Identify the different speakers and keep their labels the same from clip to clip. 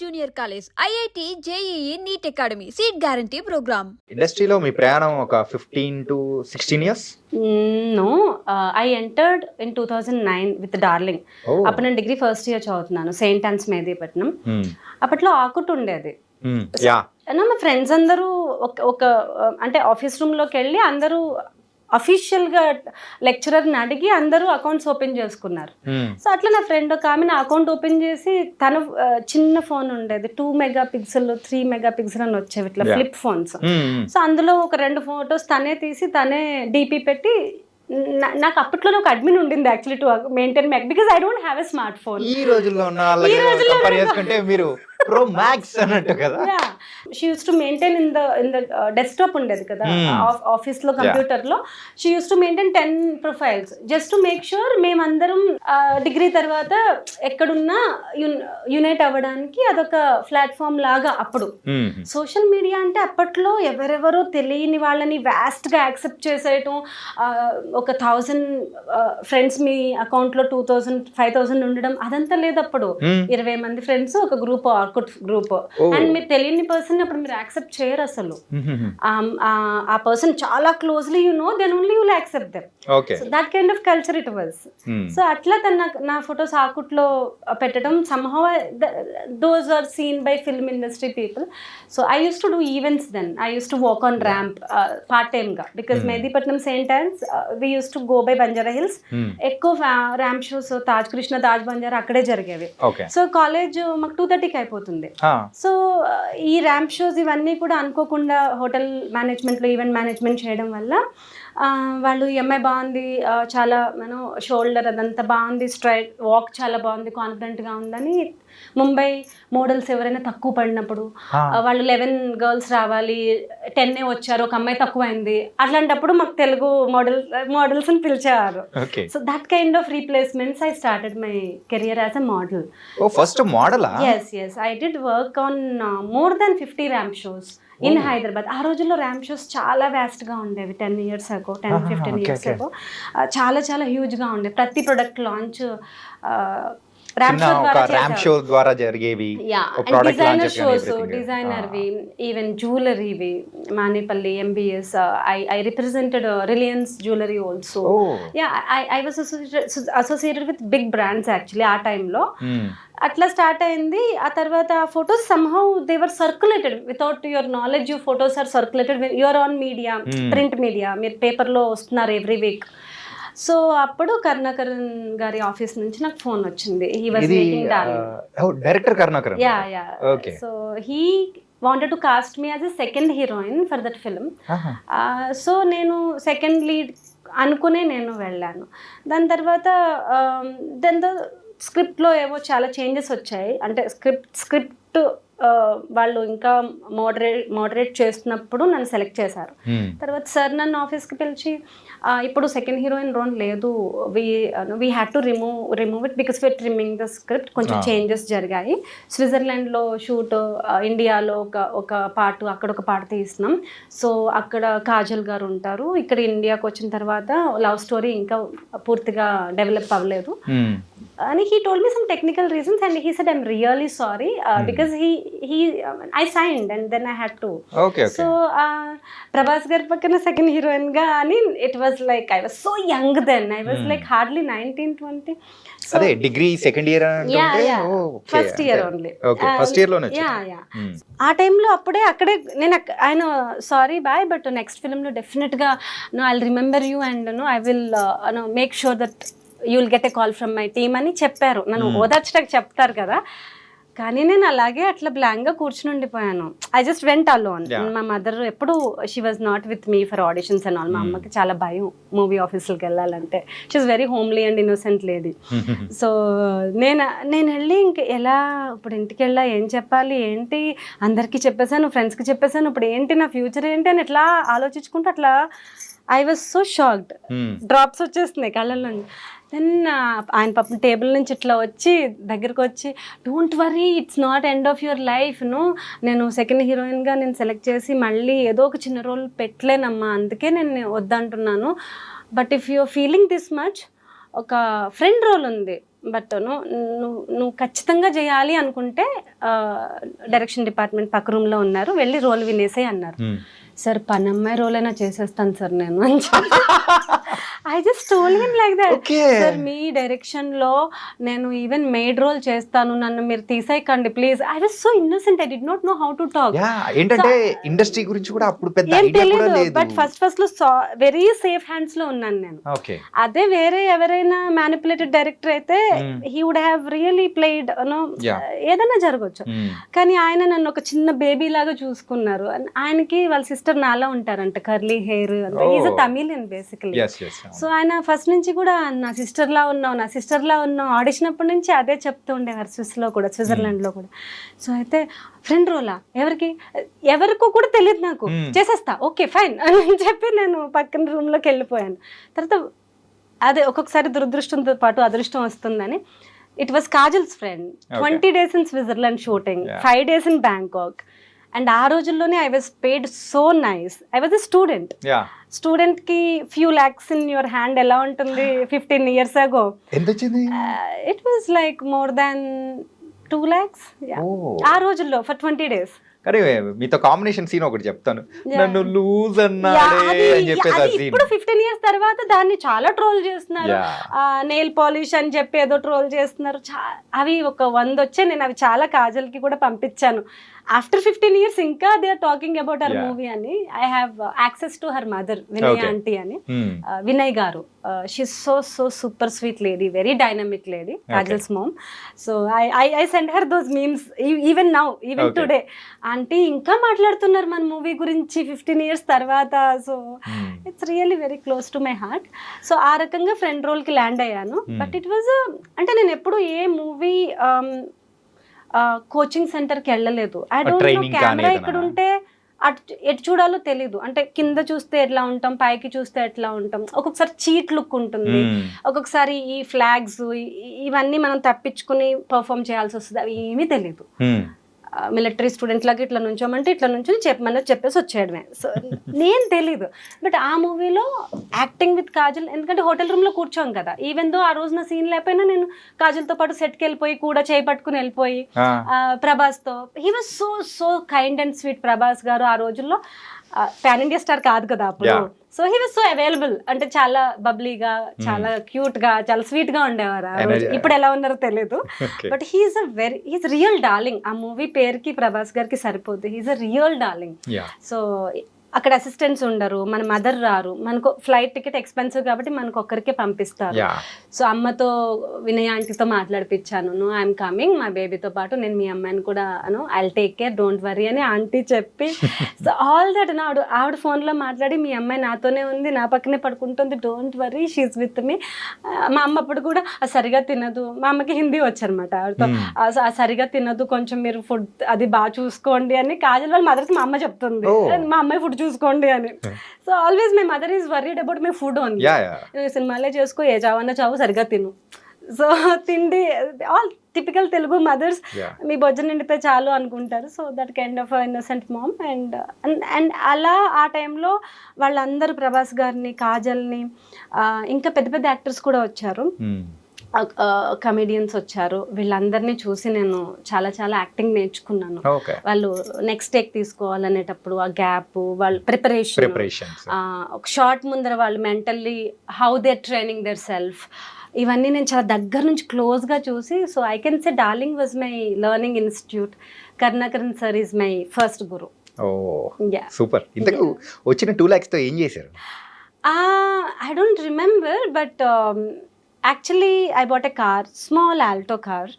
Speaker 1: Junior college IIT JEE NEET academy seat guarantee programme.
Speaker 2: ఇండస్ట్రీలో మీ ప్రయాణం ఒక fifteen to sixteen years?
Speaker 3: No I entered in two thousand nine with Darling అప్పుడు నేను degree first year చదువుతున్నాను Saint Ann's Mehdipatnam అప్పట్లో Orkut ఉండేది.
Speaker 2: Yeah
Speaker 3: అయినా మా ఫ్రెండ్స్ అందరూ ఒక ఒక uh, అంటే ఆఫీస్ రూమ్లోకి వెళ్ళి అందరూ అఫీషియల్గా లెక్చరర్ని అడిగి అందరూ అకౌంట్స్ ఓపెన్ చేసుకున్నారు. సో అట్లా నా ఫ్రెండ్ ఒక ఆమె నా అకౌంట్ ఓపెన్ చేసి తను చిన్న ఫోన్ ఉండేది. Two megapixel three megapixel అని వచ్చేవి ఇట్లా. Flip phones. సో అందులో ఒక రెండు ఫొటోస్ తనే తీసి తనే డీపీ పెట్టి నాకు అప్పట్లోనే ఒక అడ్మిన్ ఉండింది actually to maintain Mac because I don't have a smartphone
Speaker 2: ఈ రోజుల్లో ఉన్న వాళ్ళకి
Speaker 3: రోజుల్లో
Speaker 2: కంపేర్ చేసుకుంటే మీరు ప్రో మ్యాక్స్ అన్నట్టు కదా?
Speaker 3: She used to maintain in the in the desktop ఉండేది కదా?
Speaker 2: Hmm.
Speaker 3: ఆఫీస్లో కంప్యూటర్లో she used to maintain ten profiles just to make sure మేమందరం డిగ్రీ తర్వాత ఎక్కడున్నా యునైట్ అవ్వడానికి అదొక ప్లాట్ఫామ్ లాగా అప్పుడు. సోషల్ మీడియా అంటే అప్పట్లో ఎవరెవరో తెలియని వాళ్ళని వ్యాస్ట్గా యాక్సెప్ట్ చేసేయటం ఒక థౌజండ్ ఫ్రెండ్స్ మీ అకౌంట్లో టూ థౌజండ్ ఫైవ్ థౌజండ్ ఉండడం అదంతా లేదు అప్పుడు
Speaker 2: మ్మ్.
Speaker 3: ఇరవై మంది ఫ్రెండ్స్ ఒక గ్రూప్ ఆర్కుట్ గ్రూప్. అండ్ మీరు తెలియని పర్సన్ అప్పుడు మీరు యాక్సెప్ట్ చేయరు అసలు. ఆ- పర్సన్ చాలా closely you know then only you'll accept them. That kind of culture it was. So అట్లా తన నా ఫొటోస్ ఆకుట్లో పెట్టడం somehow those are seen by film industry people so I used to do events then I used to work on ramp part టైమ్గా because Mehdipatnam Saint times we used to go by Banjara Hills. ఎక్కువ ramp shows Taj Krishna Taj Banjara అక్కడే జరిగేవి. So college మాకు two థర్టీకి అయిపోతుంది
Speaker 2: ఆ.
Speaker 3: So ఈ ramp shows ఇవన్నీ కూడా అనుకోకుండా హోటల్ మేనేజ్మెంట్లో ఈవెంట్ మేనేజ్మెంట్ చేయడం వల్ల వాళ్ళు ఈ అమ్మాయి బాగుంది చాలా మనం షోల్డర్ అదంతా బాగుంది స్ట్రైట్ వాక్ చాలా బాగుంది కాన్ఫిడెంట్గా ఉందని ముంబై మోడల్స్ ఎవరైనా తక్కువ పడినప్పుడు వాళ్ళు లెవెన్ గర్ల్స్ రావాలి టెన్నే వచ్చారు ఒక అమ్మాయి తక్కువైంది అట్లాంటప్పుడు మాకు తెలుగు మోడల్ మోడల్స్ని పిలిచేవారు. So that kind of replacements I started my career as a model
Speaker 2: first మోడలా
Speaker 3: yes yes I did work on more than fifty ramp shows in Hyderabad ఆ రోజుల్లో ర్యాంప్ షోస్ చాలా వ్యాస్ట్గా ఉండేవి. Ten years ago ten fifteen years. Ago చాలా చాలా హ్యూజ్గా ఉండేవి ప్రతి product launch
Speaker 2: ఒక
Speaker 3: ద్వారా
Speaker 2: ర్యాంప్ షో ద్వారా జరిగేవి
Speaker 3: యా
Speaker 2: ఒక product
Speaker 3: డిజైనర్ షోస్. డిజైనర్వి even జ్యువెలరీవి Manepalli MBS I I represented Reliance jewellery also yeah I I was associated with big brands actually ఆ టైంలో
Speaker 2: మ్మ్.
Speaker 3: అట్లా స్టార్ట్ అయింది. ఆ తర్వాత ఆ photos somehow they were circulated without your knowledge you photos are circulated your on media
Speaker 2: Hmm.
Speaker 3: Print media మీరు పేపర్లో వస్తున్నారు ఎవ్రీ వీక్ సో అప్పుడు కరుణాకరన్ గారి ఆఫీస్ నుంచి నాకు ఫోన్ వచ్చింది. He was making
Speaker 2: director
Speaker 3: yeah. So he wanted to cast me as a second heroine for that film. So నేను second lead అనుకునే నేను వెళ్ళాను. దాని తర్వాత దాంతో స్క్రిప్ట్లో ఏవో చాలా చేంజెస్ వచ్చాయి. అంటే స్క్రిప్ట్ స్క్రిప్ట్ వాళ్ళు ఇంకా మోడరేట్ మోడరేట్ చేస్తున్నప్పుడు నన్ను సెలెక్ట్ చేశారు.
Speaker 2: మ్మ్.
Speaker 3: తర్వాత సార్ నన్ను ఆఫీస్కి పిలిచి "ఆ, ఇప్పుడు సెకండ్ హీరోయిన్ రోల్ లేదు. We we had to remove remove it because we're trimming the script కొంచెం
Speaker 2: Ah.
Speaker 3: చేంజెస్ జరిగాయి. స్విట్జర్లాండ్లో షూట్ ఇండియాలో ఒక ఒక పార్ట్ అక్కడ ఒక పార్ట్ తీస్తున్నాం సో అక్కడ కాజల్ గారు ఉంటారు. ఇక్కడ ఇండియాకి వచ్చిన తర్వాత లవ్ స్టోరీ ఇంకా పూర్తిగా డెవలప్ అవ్వలేదు.
Speaker 2: మ్మ్.
Speaker 3: అని he told me some technical reasons and he said I'm really sorry because he he I signed and then I had to so Prabhas గారి పక్కన సెకండ్ హీరోయిన్గా అని it was like I was so young then I was
Speaker 2: Hmm.
Speaker 3: Like hardly nineteen twenty
Speaker 2: అదే degree second year
Speaker 3: first year only
Speaker 2: first ఇయర్లోనే
Speaker 3: yeah. Yeah
Speaker 2: hmm.
Speaker 3: ఆ టైంలో అప్పుడే అక్కడే నేను ఆయన సారీ బాయ్ బట్ నెక్స్ట్ ఫిల్మ్లో డెఫినెట్గా no I remember you and no I will no make sure that you will get a call from my team అని చెప్పారు. నన్ను
Speaker 2: Hmm.
Speaker 3: ఓదార్చడానికి చెప్తారు కదా. కానీ నేను అలాగే అట్లా బ్లాంక్గా కూర్చుని ఉండిపోయాను. I just went alone. మా మదర్ ఎప్పుడు she was not with me for auditions and all మా
Speaker 2: Hmm.
Speaker 3: అమ్మకి చాలా భయం మూవీ ఆఫీసులకు వెళ్ళాలంటే. She's very homely and innocent lady so నేను నేను వెళ్ళి ఇంక ఎలా ఇప్పుడు ఇంటికి వెళ్ళా ఏం చెప్పాలి ఏంటి అందరికీ చెప్పేశాను ఫ్రెండ్స్కి చెప్పేశాను ఇప్పుడు ఏంటి నా ఫ్యూచర్ ఏంటి అని ఎట్లా ఆలోచించుకుంటూ అట్లా I was so shocked. Drops వచ్చేస్తున్నాయి కళ్ళల్లో దెన్ ఆయన పాపం టేబుల్ నుంచి ఇట్లా వచ్చి దగ్గరకు వచ్చి don't worry it's not end of your లైఫ్ను నేను సెకండ్ హీరోయిన్గా నేను సెలెక్ట్ చేసి మళ్ళీ ఏదో ఒక చిన్న రోల్ పెట్టలేనమ్మా అందుకే నేను వద్దంటున్నాను. But if you're feeling this much ఒక ఫ్రెండ్ రోల్ ఉంది. బట్ నువ్వు నువ్వు నువ్వు ఖచ్చితంగా చేయాలి అనుకుంటే డైరెక్షన్ డిపార్ట్మెంట్ పక్క రూమ్లో ఉన్నారు వెళ్ళి రోల్ వినేసే అన్నారు.
Speaker 2: Hmm.
Speaker 3: సార్ పని అమ్మాయి రోల్ అయినా చేసేస్తాను సార్ నేను అని I just told him like that. Sir మీ డైరెక్షన్లో నేను ఈవెన్ మేడ్ రోల్ చేస్తాను. నన్ను మీరు తీసేయకండి please I was so innocent I did not know how to talk
Speaker 2: ఏంటంటే ఇండస్ట్రీ గురించి కూడా అప్పుడు పెద్ద
Speaker 3: ఏం తెలియదు బట్ ఫస్ట్ ఫస్ట్లో వెరీ సేఫ్ హ్యాండ్స్లో ఉన్నాను నేను.
Speaker 2: ఓకే
Speaker 3: అదే వేరే ఎవరైనా మ్యానిపులేటెడ్ డైరెక్టర్ అయితే
Speaker 2: Hmm.
Speaker 3: He would have really played no. ఏదైనా జరగచ్చు. కానీ ఆయన నన్ను ఒక చిన్న బేబీ లాగా చూసుకున్నారు. ఆయనకి వాళ్ళ సిస్టర్ నాలా ఉంటారంట curly hair is
Speaker 2: Oh.
Speaker 3: Tamilian basically so ఆయన ఫస్ట్ నుంచి కూడా నా సిస్టర్ లా ఉన్నావు నా సిస్టర్ లా ఉన్నావు. ఆడిషన్ అప్పటి నుంచి అదే చెప్తూ ఉండేవారు స్విస్లో కూడా స్విట్జర్లాండ్లో కూడా. సో అయితే ఫ్రెండ్ రోలా ఎవరికి? ఎవరికో కూడా తెలియదు నాకు.
Speaker 2: Hmm.
Speaker 3: చేసేస్తా. ఓకే ఫైన్ అని చెప్పి నేను పక్కన రూమ్లోకి వెళ్ళిపోయాను. తర్వాత అదే ఒక్కొక్కసారి దురదృష్టంతో పాటు అదృష్టం వస్తుందని. It was Kajal's friend twenty days in Switzerland shooting. Five days in Bangkok and ఆ రోజుల్లోనే I was paid so nice. I was a student. స్టూడెంట్కి few lakhs in your hand ఎలా ఉంటుంది fifteen years ago. It was like more than two lakhs
Speaker 2: ఓ.
Speaker 3: ఆ రోజుల్లో for twenty days
Speaker 2: కానీ మీతో combination scene ఒకటి చెప్తాను. నన్ను లూజ్ అన్నాడే అని చెప్పేసి
Speaker 3: ఇప్పుడు ఫిఫ్టీన్ ఇయర్స్ తర్వాత దాన్ని చాలా ట్రోల్ చేస్తున్నారు. నెయిల్ పాలిష్ అని చెప్పి ఏదో ట్రోల్ చేస్తున్నారు. అవి ఒక వంద వచ్చే నేను అవి చాలా కాజల్కి కూడా పంపించాను. ఆఫ్టర్ ఫిఫ్టీన్ ఇయర్స్ ఇంకా they are talking about her. Movie అని I have access to her mother Vinay. Aunty అని. Uh, Vinay garu. She so so super sweet lady very dynamic lady Kajal's mom so I I I send her those memes even now even. Today aunty ఇంకా మాట్లాడుతున్నారు మన movie గురించి fifteen years తర్వాత. So it's really very close to my heart so ఆ రకంగా friend రోల్కి land అయ్యాను.
Speaker 2: Hmm.
Speaker 3: But it was అంటే నేను ఎప్పుడు ఏ మూవీ కోచింగ్ సెంటర్కి వెళ్ళలేదు. I don't know camera? ఇక్కడ ఉంటే అటు ఎటు చూడాలో తెలీదు. అంటే కింద చూస్తే ఎట్లా ఉంటాం పైకి చూస్తే ఎట్లా ఉంటాం. ఒక్కొక్కసారి చీట్ లుక్ ఉంటుంది. ఒక్కొక్కసారి ఈ ఫ్లాగ్స్ ఇవన్నీ మనం తప్పించుకుని పర్ఫామ్ చేయాల్సి వస్తుంది. అవి ఏమీ తెలియదు మిలిటరీ స్టూడెంట్ లాగా ఇట్లా నుంచోమంటే ఇట్లా నుంచి చెప్పమని చెప్పేసి వచ్చేయడమే. సో నేను తెలీదు. బట్ ఆ మూవీలో యాక్టింగ్ విత్ కాజల్ ఎందుకంటే హోటల్ రూమ్లో కూర్చోం కదా. ఈవెన్ దో ఆ రోజు నా సీన్ లేకపోయినా నేను కాజల్తో పాటు సెట్కి వెళ్ళిపోయి కూడా చేయి పట్టుకుని వెళ్ళిపోయి ప్రభాస్తో. He was so so kind and sweet Prabhas garu ఆ రోజుల్లో. పాన్ ఇండియా స్టార్ కాదు కదా అప్పుడు. So he was so available అంటే చాలా బబ్లీగా చాలా క్యూట్గా చాలా స్వీట్గా ఉండేవారు. ఇప్పుడు ఎలా ఉన్నారో తెలియదు. But he's a very he's real darling ఆ మూవీ పేరుకి ప్రభాస్ గారికి సరిపోద్ది. He's a real darling so అక్కడ అసిస్టెంట్స్ ఉండరు మన మదర్ రారు. మనకు ఫ్లైట్ టికెట్ ఎక్స్పెన్సివ్ కాబట్టి మనకు ఒక్కరికే పంపిస్తారు. సో అమ్మతో వినయ ఆంటీతో మాట్లాడిపించాను నో ఐఎమ్ కమింగ్ మా బేబీతో పాటు నేను మీ అమ్మాయిని కూడా అను I take care don't worry అని ఆంటీ చెప్పి సో ఆల్ దట్ ఆవిడ ఆవిడ ఫోన్లో మాట్లాడి మీ అమ్మాయి నాతోనే ఉంది నా పక్కనే పడుకుంటుంది. Don't worry she's with me మా అమ్మ అప్పుడు కూడా "ఆ, సరిగా తినదు. మా అమ్మకి హిందీ వచ్చనమాట ఆవిడతో.
Speaker 2: Hmm.
Speaker 3: "ఆ, స- ఆ, సరిగా తినదు కొంచెం మీరు ఫుడ్ అది బాగా చూసుకోండి అని కాజల్ వాళ్ళ మదర్కి మా అమ్మ చెప్తుంది. మా అమ్మాయి ఫుడ్ చూసుకోండి అని. So always my mother is worried about my food నువ్వు సినిమాలే చేసుకో ఏ చావన్నా చావు సరిగా తిను. సో తిండి ఆల్ టిపికల్ తెలుగు మదర్స్ మీ బొజ్జ నిండితే చాలు అనుకుంటారు. So that kind of innocent mom and and అలా ఆ టైంలో వాళ్ళందరూ ప్రభాస్ గారిని కాజల్ని ఇంకా పెద్ద పెద్ద యాక్టర్స్ కూడా వచ్చారు. కమెడియన్స్ వచ్చారు. వీళ్ళందరినీ చూసి నేను చాలా చాలా యాక్టింగ్ నేర్చుకున్నాను. వాళ్ళు నెక్స్ట్ టేక్ తీసుకోవాలనేటప్పుడు ఆ గ్యాప్ వాళ్ళు ప్రిపరేషన్ ఒక షార్ట్ ముందర వాళ్ళు mentally how they training their self ఇవన్నీ నేను చాలా దగ్గర నుంచి క్లోజ్గా చూసి so I can say Darling was my learning institute Karunakaran sir is my first guru
Speaker 2: super ఇంతకు వచ్చిన టూ ల్యాక్స్తో ఏం చేశారు?
Speaker 3: I don't remember but actually I bought a car small Alto car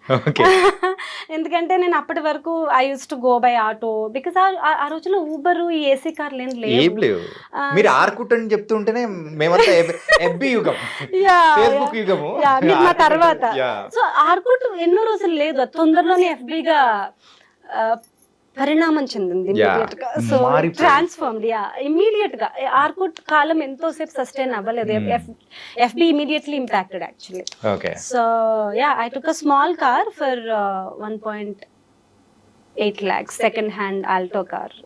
Speaker 3: ఎందుకంటే నేను అప్పటి వరకు I used to go by auto because ఆ రోజుల్లో ఊబర్ ఈ ఏసీ కార్లు ఏం
Speaker 2: ఏం
Speaker 3: లేవు.
Speaker 2: మీరు ఆర్కుట్ అని చెప్తుంటేనే మేమంతా ఎబ్బి యుగం. ఫేస్బుక్. యుగము.
Speaker 3: మీరు మా తర్వాత. సో ఆర్కుట్ ఎన్నో రోజులు లేదు. తొందరలోనే ఎఫ్బిగా పరిణామం చెందింది
Speaker 2: Yeah.
Speaker 3: ఇమీడియట్గా. సో
Speaker 2: మారిపోయింది.
Speaker 3: ట్రాన్స్ఫార్మ్డ్ యా ఇమీడియట్గా. ఆర్కుట్ కాలం ఎంతో సేపు సస్టైన్ అవ్వలేదు. FB immediately impacted actually so yeah I took a small car for one point eight lakhs second hand Alto car